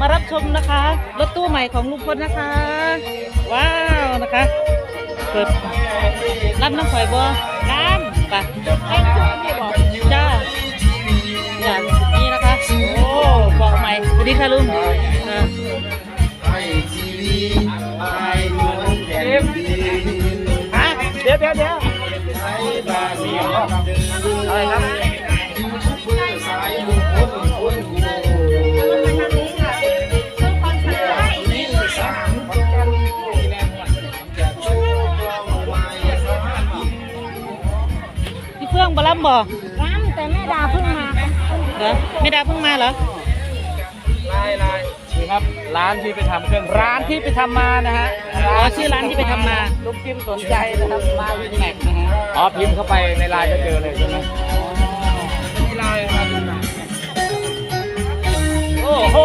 มารับชมนะคะ รถตู้ใหม่ของลุงพลนะคะ ว้าวนะคะ เปิดรับน้ำข่อยบัวน้ำไปให้ทุกคนได้บอกจ้าจ้านี่นะคะ โอ้บอกใหม่สวัสดีค่ะลุงเหมือนแผ่นดินฮะเดี๋ยวเดี๋ยวเดี๋ยวให้บ้านเดียวอะไรครับ บลัมบอกร้านแต่แม่ดาเพิ่งมาเหรอไม่ดาเพิ่งมาเหรอ ลายลายนี่ครับร้านที่ไปทำเครื่องร้านที่ไปทำมานะฮะอ๋อชื่อร้านที่ไปทำมา ลูกจิ้มสนใจนะครับมาวินแม็กนะฮะอ๋อพิมพ์เข้าไปในไลน์ก็เจอเลยใช่ไหมนี่ไลน์ครับ โอ้โห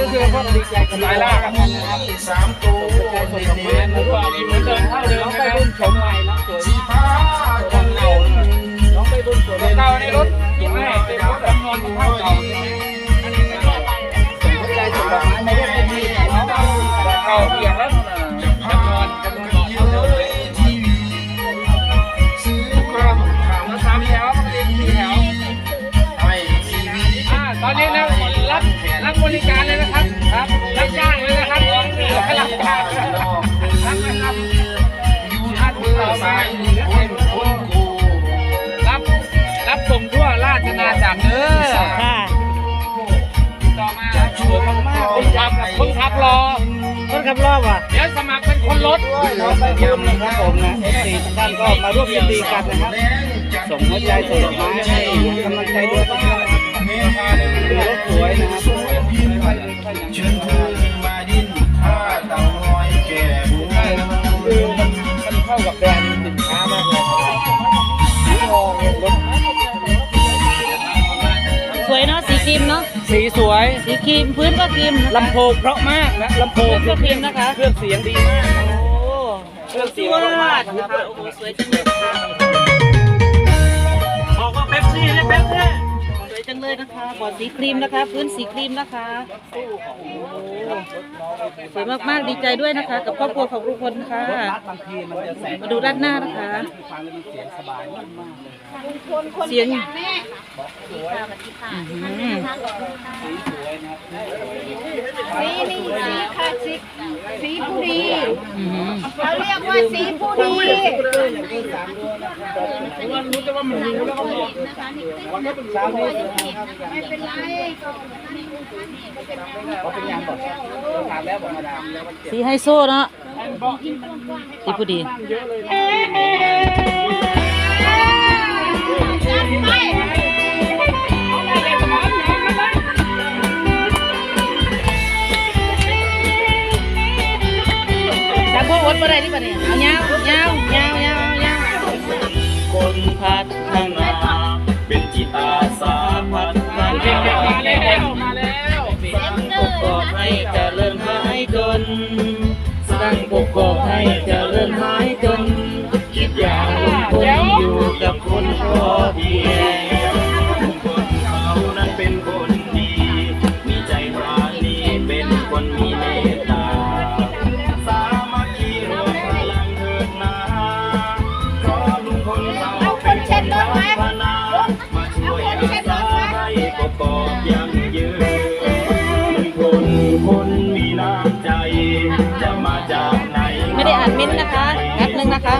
ก็คือพวกดีใจกับหลายล่ากันนะครับสามตัวส่งดอกไม้มาด้วยนี่เหมือนเดิมเท่าเดิมน้องไปบุญชมใหม่นะสวยผ้าจันเก่าน้องไปบุญสวยเก่าในรถกินให้เป็นรถจำนวนเท่าเก่า รอคนขับรอบอะเดี๋ยวสมัครเป็นคนรถด้วยน้องไปบุญนะครับผมนะเอฟซีทุกท่านก็มาร่วมยินดีกันนะครับ ส่งหัวใจส่งดอกไม้ให้กำลังใจด้วยนะครับเป็นรถสวยนะครับ สีสวย สีครีมพื้นก็ครีมนะคะลำโพงเพราะมากนะลำโพงเครื่องพิมพ์นะคะ เครื่องเสียงดีมาก โอ้เครื่องสเสียงวดีมากดนะคะโอ้โหสวยจังเลยค่ะ บอกว่าเป๊ปซี่เนี่ยเป๊ปซี่สวย จังเลยนะคะบอร์ดสีครีมนะคะ พื้นสีครีมนะคะโอ้สวยมากๆดีใจด้วยนะคะ กับครอบครัวของลุงพลค่ะบางทีมันจะแสงมาดูด้านหน้านะคะฟังแล้วมันเสียงสบายมากเลยเสียงแม่อื้อหือสีสวยนะครับสีนี่สีค่ะสี สีผู้ดีอื้อหือเขาเรียกว่าสีผู้ดีว่ารู้แต่ว่ามันรู้แล้วก็บอกไม่เป็นไรเขาเป็นยังบอกถามแล้วบอกมาดามแล้วมันเจ็บสีไฮโซเนาะสีผู้ดีเยอะเลยจัดไป จากพวกอดมาได้ที่ปะเนี่ยเอายาวยาวยาวยาวยาวคนพัฒนาเป็นจิตอาสาพัฒนามาแล้วมาแล้วสร้างปกกอกให้เจริญหายจน สร้างปกกอกให้เจริญหายจนคิดอย่างลุงพลอยู่กับคนพอเพียง ม่ได้นต์นะคะแป๊บนึงนะคะ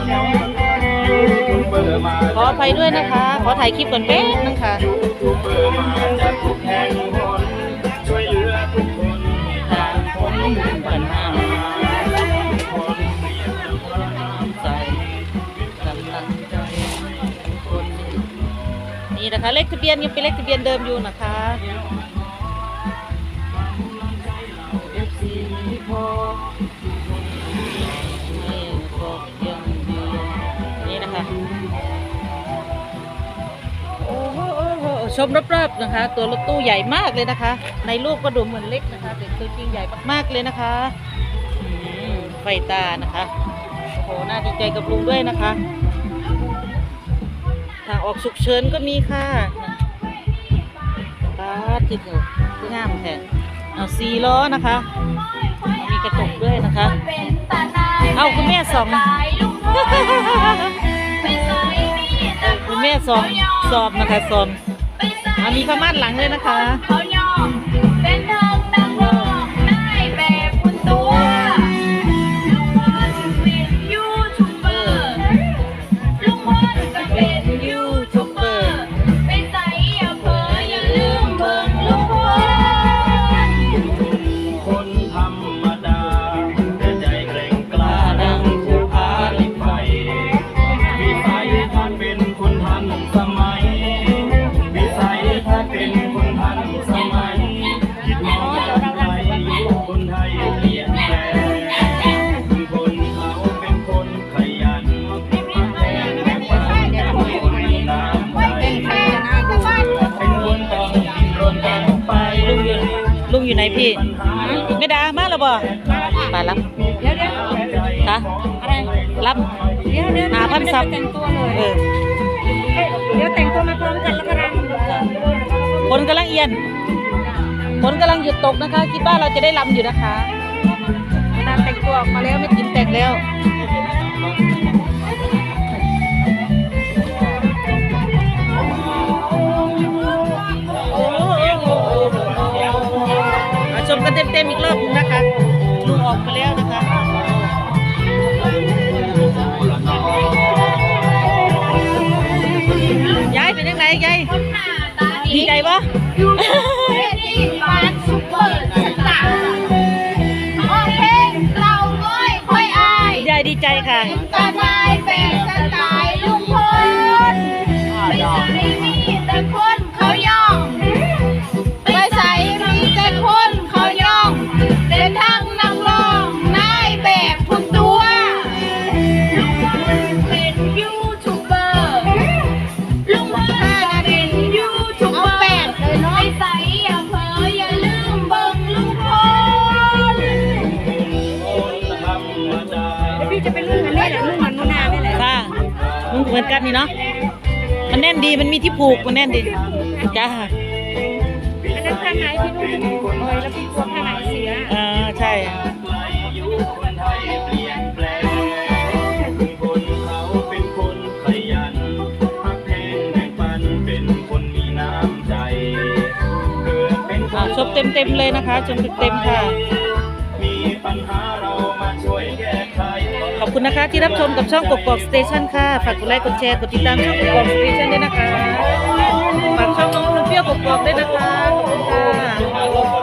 ขออภัยด้วยนะคะ ขอถ่ายคลิปก่อนแป๊บนึงค่ะนี่นะคะเลขทะเบียนยังเป็นเลขทะเบียนเดิมอยู่นะคะ FC พ ชมรอบๆนะคะ ตัวรถตู้ใหญ่มากเลยนะคะ ในรูปก็ดูเหมือนเล็กนะคะแต่ตัวจริงใหญ่มากๆเลยนะคะไฟตานะคะโอ้โหน่าดีใจกับลุงด้วยนะคะ ทางออกฉุกเฉินก็มีค่ะตาที่เถอะที่งามแทนเอาสีล้อนะคะ มีกระจกด้วยนะคะ เอาคุณแม่สอง คุณแม่สอบสอบนะคะสอบมีข้าวมัดหลังเลยนะคะ อยู่ไหนพี่ไม่ดามาแล้วบ่มารับเดี๋ยวเดี๋ยวฮะอะไรรับเดี๋ยวเดี๋ยวหาพันซับแต่งตัวเลยเออเดี๋ยวแต่งตัวมาพร้อมกันแล้วก็รำฝนกำลังเอียนฝนกำลังหยุดตกนะคะ คิดว่าเราจะได้ลำอยู่นะคะนานแต่งตัวออกมาแล้วไม่กินแต่งแล้ว เต็มๆอีกรอบหนึงนะคะลุงออกไปแล้วนะคะยายเป็นยังไงยายดีใจปะยูทูบเบอร์ที่บ้านซุปเปอร์สตาร์โอเคเราก้อยค่อยอายยายดีใจค่ะ มึงเหมือนกันนี่เนาะมันแน่นดีมันมีที่ผูกมันแน่นดีจ้าอันนั้นผ้าไหมพี่นุ่นโอ้ยแล้วพี่กลัวผ้าไหมเสียเออใช่ไกลอยู่คนไทยเปลี่ยนแปลงคนเขาเป็นคนขยันพักแพงแบ่งปันเป็นคนมีน้ำใจเกิดเป็นคอ่านชมเต็มๆเลยนะคะชมเต็มๆค่ะมีปัญหาเรามาช่วยแก้ไขอบคุณนะคะที่รับชมกับช่องกกอกสเตชันค่ะ ฝากกดไลค์กดแชร์กดติดตามช่องกกอกสเตชันด้วยนะคะ ฝากช่องน้องนมเปรี้ยวกกอกด้วยนะคะขอบคุณค่ะ